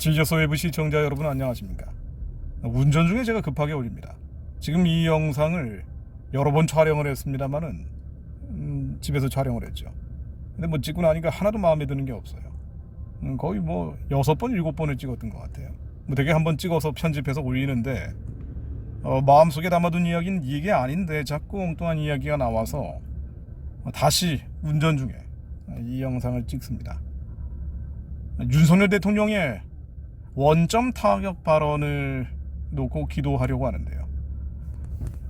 지저스 웨브 시청자 여러분 안녕하십니까? 운전 중에 제가 급하게 올립니다. 지금 이 영상을 여러 번 촬영을 했습니다만은 음, 집에서 촬영을 했죠. 근데 뭐 찍고 나니까 하나도 마음에 드는 게 없어요. 음, 거의 뭐 여섯 번 일곱 번을 찍었던 것 같아요. 뭐 되게 한번 찍어서 편집해서 올리는데 어, 마음속에 담아둔 이야기는 이게 아닌데 자꾸 엉뚱한 이야기가 나와서 다시 운전 중에 이 영상을 찍습니다. 윤석열 대통령의 원점 타격 발언을 놓고 기도하려고 하는데요.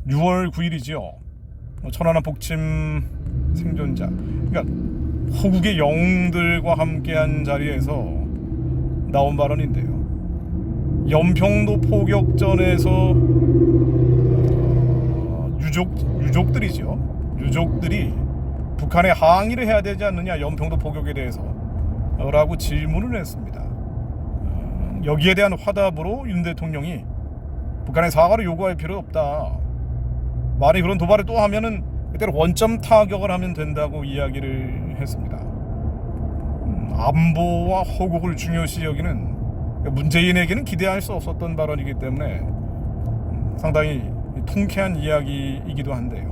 6월 9일이지요. 천안함 복침 생존자. 그러니까 호국의 영웅들과 함께한 자리에서 나온 발언인데요. 연평도 포격전에서 어, 유족 유족들이죠. 유족들이 북한에 항의를 해야 되지 않느냐 연평도 포격에 대해서 라고 질문을 했습니다. 어, 여기에 대한 화답으로 윤 대통령이 북한의 사과를 요구할 필요 없다. 말이 그런 도발을 또 하면은 그대로 원점 타격을 하면 된다고 이야기를 했습니다. 음, 안보와 호국을 중요시 여기는 문재인에게는 기대할 수 없었던 발언이기 때문에 음, 상당히 통쾌한 이야기이기도 한데요.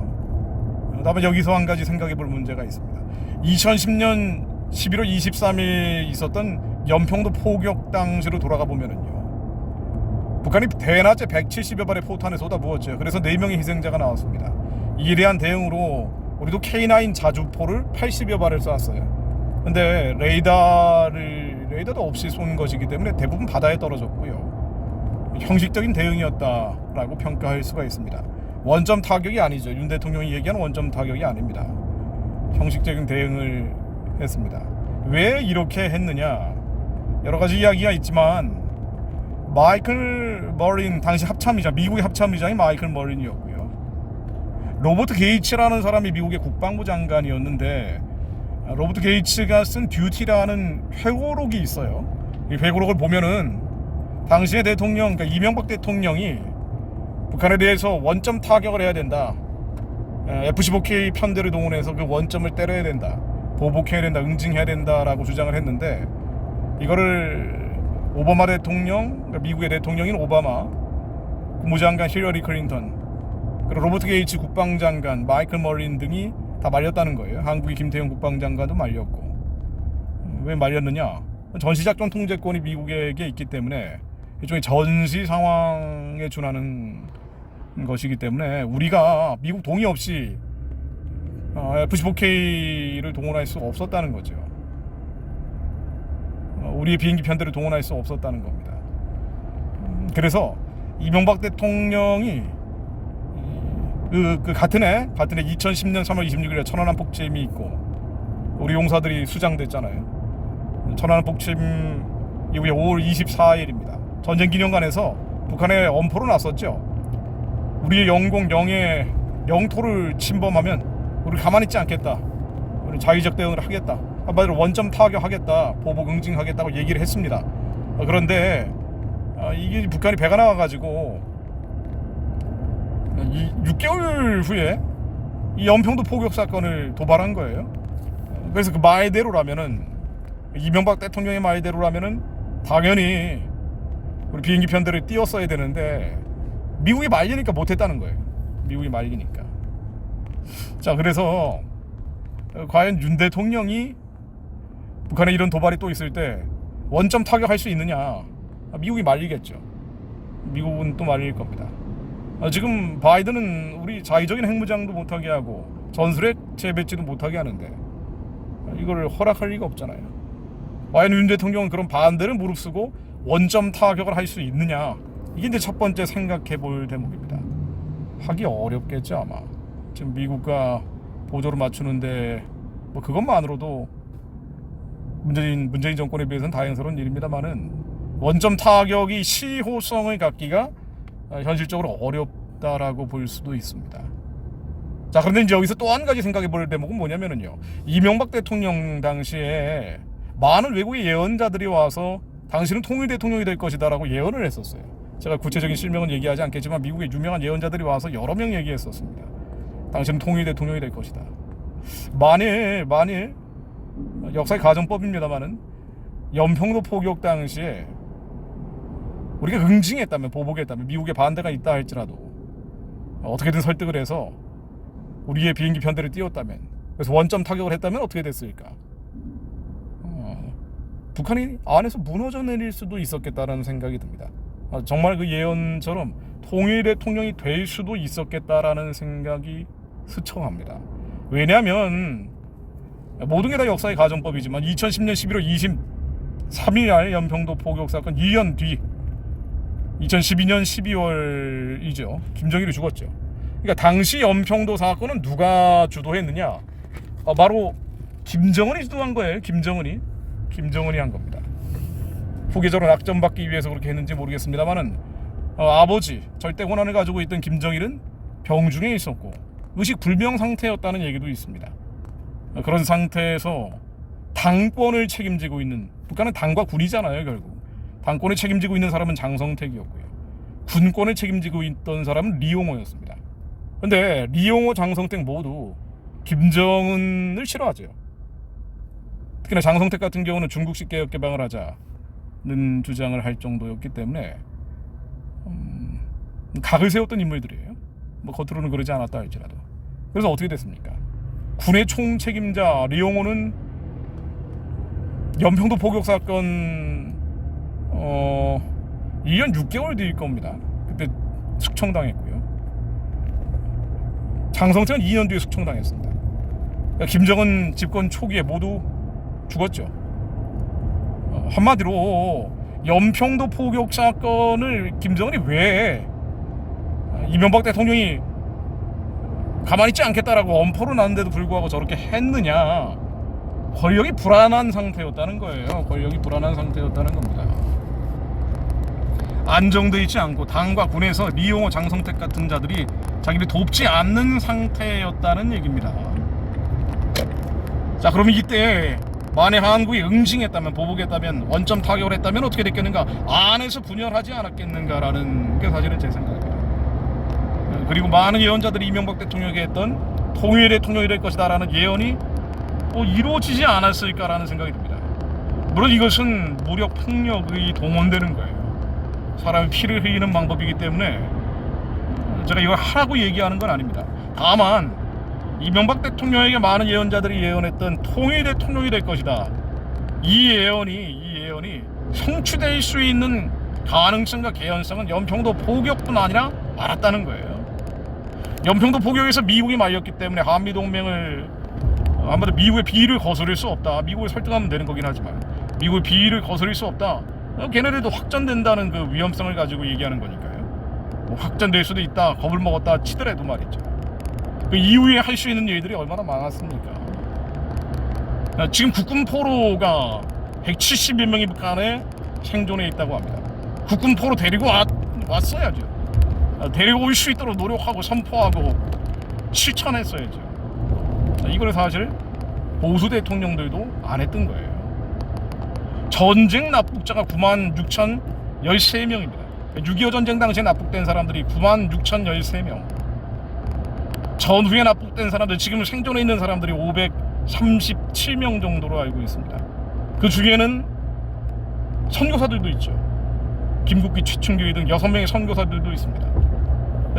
어, 다만 여기서 한 가지 생각해 볼 문제가 있습니다. 2010년 11월 23일 있었던 연평도 포격 당시로 돌아가 보면은요. 북한이 대낮에 170여 발의 포탄을 쏟아부었죠. 그래서 4명의 희생자가 나왔습니다. 이에 대한 대응으로 우리도 K9 자주포를 80여 발을 쐈어요. 근데 레이더를 레이더도 없이 쏜 것이기 때문에 대부분 바다에 떨어졌고요. 형식적인 대응이었다라고 평가할 수가 있습니다. 원점 타격이 아니죠. 윤 대통령이 얘기하는 원점 타격이 아닙니다. 형식적인 대응을 했습니다. 왜 이렇게 했느냐? 여러 가지 이야기가 있지만 마이클 머린 당시 합참의장 미국의 합참의장이 마이클 머린이었고요. 로버트 게이츠라는 사람이 미국의 국방부 장관이었는데 로버트 게이츠가 쓴 듀티라는 회고록이 있어요. 이 회고록을 보면은 당시의 대통령, 그러니까 이명박 대통령이 북한에 대해서 원점 타격을 해야 된다. F-15K 편대를 동원해서 그 원점을 때려야 된다. 보복해야 된다, 응징해야 된다라고 주장을 했는데 이거를 오바마 대통령, 그러니까 미국의 대통령인 오바마, 국무장관 힐러리 클린턴, 그리고 로버트 게이츠 국방장관, 마이클 머린 등이 다 말렸다는 거예요. 한국의 김태형 국방장관도 말렸고 왜 말렸느냐? 전시작전 통제권이 미국에게 있기 때문에 일종의 전시 상황에 준하는 것이기 때문에 우리가 미국 동의 없이 어, F-15K를 동원할 수 없었다는 거죠. 어, 우리의 비행기 편대를 동원할 수 없었다는 겁니다. 음, 그래서 이명박 대통령이 그, 그 같은 해 같은 해 2010년 3월 26일에 천안함 폭침이 있고 우리 용사들이 수장됐잖아요. 천안함 폭침 이후에 5월 24일입니다. 전쟁 기념관에서 북한에 엄포로 났었죠. 우리의 영공 영의 영토를 침범하면 우리 가만히 있지 않겠다. 우리 자위적 대응을 하겠다. 한마디로 원점 타격하겠다. 보복 응징하겠다고 얘기를 했습니다. 어, 그런데 어, 이게 북한이 배가 나와가지고 이 6개월 후에 이 연평도 포격 사건을 도발한 거예요. 그래서 그 말대로라면은 이명박 대통령의 말대로라면은 당연히 우리 비행기 편대를 띄웠어야 되는데 미국이 말리니까 못했다는 거예요. 미국이 말리니까. 자, 그래서 과연 윤 대통령이 북한에 이런 도발이 또 있을 때 원점 타격할 수 있느냐? 미국이 말리겠죠. 미국은 또 말릴 겁니다. 아, 지금 바이든은 우리 자의적인 핵무장도 못하게 하고 전술핵 재배치도 못하게 하는데 이걸 허락할 리가 없잖아요. 과연 윤 대통령은 그런 반대를 무릅쓰고 원점 타격을 할 수 있느냐? 이게 이제 첫 번째 생각해 볼 대목입니다. 하기 어렵겠죠 아마. 지금 미국과 보조를 맞추는데 뭐 그것만으로도 문재인 문재인 정권에 비해서는 다행스러운 일입니다만은 원점 타격이 시호성을 갖기가 현실적으로 어렵다라고 볼 수도 있습니다. 자 그런데 이제 여기서 또 한 가지 생각해 볼 대목은 뭐냐면은요 이명박 대통령 당시에 많은 외국의 예언자들이 와서 당신은 통일 대통령이 될 것이다라고 예언을 했었어요. 제가 구체적인 실명은 얘기하지 않겠지만 미국의 유명한 예언자들이 와서 여러 명 얘기했었습니다. 당신은 통일 대통령이 될 것이다. 만일 만일 역사의 가정법입니다만은 연평도 포격 당시에 우리가 응징했다면 보복했다면 미국의 반대가 있다 할지라도 어떻게든 설득을 해서 우리의 비행기 편대를 띄웠다면 그래서 원점 타격을 했다면 어떻게 됐을까? 어, 북한이 안에서 무너져 내릴 수도 있었겠다라는 생각이 듭니다. 아, 정말 그 예언처럼 통일 대통령이 될 수도 있었겠다라는 생각이 스쳐갑니다. 왜냐하면 모든 게 다 역사의 가정법이지만 2010년 11월 23일 날 연평도 포격 사건 2년 뒤 2012년 12월이죠. 김정일이 죽었죠. 그러니까 당시 연평도 사건은 누가 주도했느냐? 어, 바로 김정은이 주도한 거예요. 김정은이 김정은이 한 겁니다. 후계자로 낙점받기 위해서 그렇게 했는지 모르겠습니다만은 어, 아버지 절대 권한을 가지고 있던 김정일은 병중에 있었고 의식 불명 상태였다는 얘기도 있습니다. 어, 그런 상태에서 당권을 책임지고 있는 북한은 당과 군이잖아요 결국 당권을 책임지고 있는 사람은 장성택이었고요 군권을 책임지고 있던 사람은 리용호였습니다. 근데 리용호, 장성택 모두 김정은을 싫어하죠. 특히나 장성택 같은 경우는 중국식 개혁 개방을 하자는 주장을 할 정도였기 때문에 음, 각을 세웠던 인물들이에요. 뭐 겉으로는 그러지 않았다 할지라도. 그래서 어떻게 됐습니까? 군의 총 책임자 리용호는 연평도 포격 사건 어 2년 6개월 뒤일 겁니다. 그때 숙청당했고요. 장성택은 2년 뒤에 숙청당했습니다. 그러니까 김정은 집권 초기에 모두 죽었죠. 어, 한마디로 연평도 포격 사건을 김정은이 왜 이명박 대통령이 가만히 있지 않겠다라고 엄포를 놨는데도 불구하고 저렇게 했느냐. 권력이 불안한 상태였다는 거예요. 권력이 불안한 상태였다는 겁니다. 안정돼 있지 않고 당과 군에서 리용호 장성택 같은 자들이 자기를 돕지 않는 상태였다는 얘기입니다. 자 그러면 이때 만에 한국이 응징했다면 보복했다면 원점 타격을 했다면 어떻게 됐겠는가? 안에서 분열하지 않았겠는가라는 게 사실은 제 생각입니다 그리고 많은 예언자들이 이명박 대통령에게 했던 통일 대통령이 될 것이다라는 예언이 뭐 이루어지지 않았을까라는 생각이 듭니다. 물론 이것은 무력 폭력이 동원되는 거예요. 사람이 피를 흘리는 방법이기 때문에 제가 이걸 하라고 얘기하는 건 아닙니다. 다만 이명박 대통령에게 많은 예언자들이 예언했던 통일 대통령이 될 것이다. 이 예언이 이 예언이 성취될 수 있는 가능성과 개연성은 연평도 포격뿐 아니라 많았다는 거예요. 연평도 포격에서 미국이 말렸기 때문에 한미 동맹을 어, 한마디로 미국의 비위를 거스를 수 없다. 미국을 설득하면 되는 거긴 하지만 미국의 비위를 거스를 수 없다. 어, 걔네들도 확전된다는 그 위험성을 가지고 얘기하는 거니까요. 뭐 확전될 수도 있다. 겁을 먹었다 치더라도 말이죠. 그 이후에 할 수 있는 일들이 얼마나 많았습니까? 아, 지금 국군 포로가 171명이 북한에 생존해 있다고 합니다. 국군 포로 데리고 왔, 왔어야죠. 아, 데리고 올 수 있도록 노력하고 선포하고 실천했어야죠. 아, 이걸 사실 보수 대통령들도 안 했던 거예요. 전쟁 납북자가 9만 6천 13명입니다. 6.25 전쟁 당시에 납북된 사람들이 9만 6천 13명. 전후에 납북된 사람들, 지금 생존해 있는 사람들이 537명 정도로 알고 있습니다. 그 중에는 선교사들도 있죠. 김국기, 최충규 등 6명의 선교사들도 있습니다.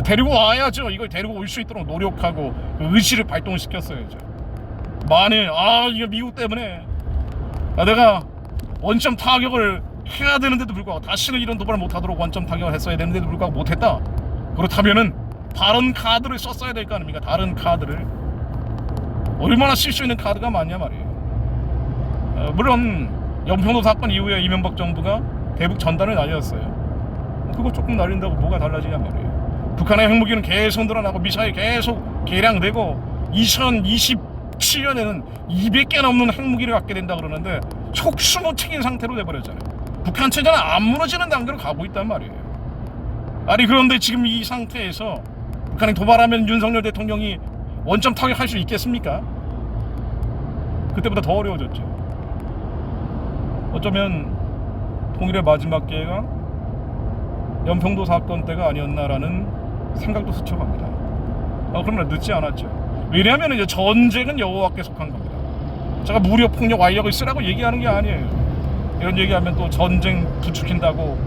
데리고 와야죠. 이걸 데리고 올 수 있도록 노력하고 그 의지를 발동시켰어야죠. 만일 아 이거 미국 때문에 아, 내가 원점 타격을 해야 되는데도 불구하고 다시는 이런 도발을 못하도록 원점 타격을 했어야 되는데도 불구하고 못했다. 그렇다면은 다른 카드를 썼어야 될 거 아닙니까? 다른 카드를 얼마나 쓸 수 있는 카드가 많냐 말이에요. 어, 물론 연평도 사건 이후에 이명박 정부가 대북 전단을 날렸어요. 그거 조금 날린다고 뭐가 달라지냐 말이에요. 북한의 핵무기는 계속 늘어나고 미사일 계속 개량되고 2027년에는 200개 넘는 핵무기를 갖게 된다 그러는데 속수무책인 상태로 돼버렸잖아요. 북한 체제는 안 무너지는 단계로 가고 있단 말이에요. 아니 그런데 지금 이 상태에서 북한이 도발하면 윤석열 대통령이 원점 타격할 수 있겠습니까? 그때보다 더 어려워졌죠. 어쩌면 통일의 마지막 기회가 연평도 사건 때가 아니었나라는 생각도 스쳐갑니다. 어, 그러나 늦지 않았죠. 왜냐하면 이제 전쟁은 여호와께 속한 겁니다. 제가 무력 폭력 완력을 쓰라고 얘기하는 게 아니에요. 이런 얘기하면 또 전쟁 부추긴다고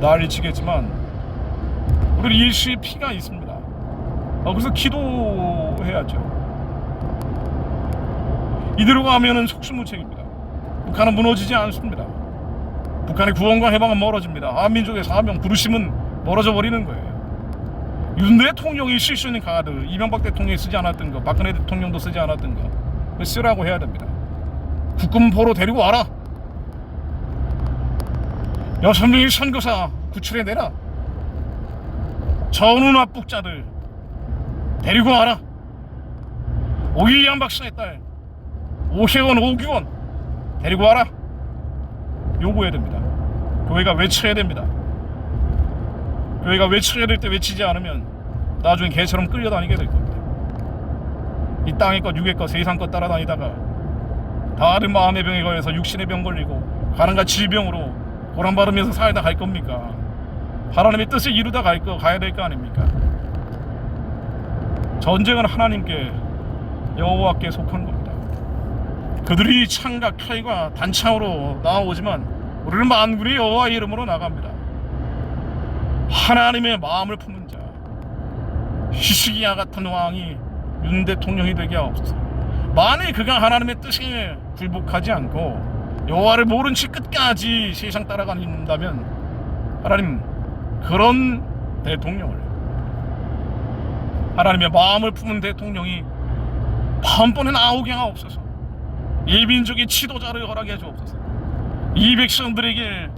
난리치겠지만 우리 예수의 피가 있습니다. 어, 그래서 기도해야죠. 이대로 가면은 속수무책입니다. 북한은 무너지지 않습니다. 북한의 구원과 해방은 멀어집니다. 한민족의 사명, 부르심은 멀어져 버리는 거예요. 윤 대통령이 있는 카드, 이명박 대통령이 쓰지 않았던 거, 박근혜 대통령도 쓰지 않았던 거, 쓰라고 해야 됩니다. 국군포로 데리고 와라. 여섯 명의 선교사 구출해 내라. 전우 납북자들 데리고 와라. 오일리안 박사의 딸 오혜원 오규원 데리고 와라. 요구해야 됩니다. 교회가 외쳐야 됩니다. 교회가 외쳐야 될 때 외치지 않으면 나중에 개처럼 끌려다니게 될 겁니다. 이 땅의 것, 육의 것, 세상 것 따라다니다가 다른 마음의 병에 걸려서 육신의 병 걸리고 가는가 질병으로 고란 받으면서 살다 갈 겁니까? 하나님의 뜻을 이루다 갈 거, 가야 될 거 아닙니까? 전쟁은 하나님께 여호와께 속한 겁니다. 그들이 창과 칼과 단창으로 나오지만 우리는 만군의 여호와 이름으로 나갑니다. 하나님의 마음을 품은 자 히스기야 같은 왕이 윤 대통령이 되게 하옵소서. 만일 그가 하나님의 뜻에 굴복하지 않고 여호와를 모른 채 끝까지 세상 따라간다면 하나님 그런 대통령을 하나님의 마음을 품은 대통령이 다음번에 나오게 하옵소서. 이 민족의 지도자를 허락해 주옵소서. 이 백성들에게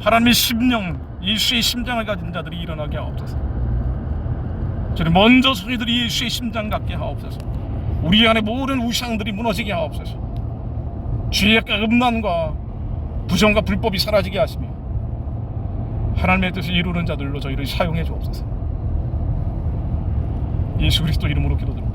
하나님의 심령, 예수의 심장을 가진 자들이 일어나게 하옵소서. 저는 먼저 소리들이 예수의 심장 같게 하옵소서. 우리 안에 모든 우상들이 무너지게 하옵소서. 죄악과 음란과 부정과 불법이 사라지게 하시며 하나님의 뜻을 이루는 자들로 저희를 사용해 주옵소서. 예수 그리스도 이름으로 기도드립니다.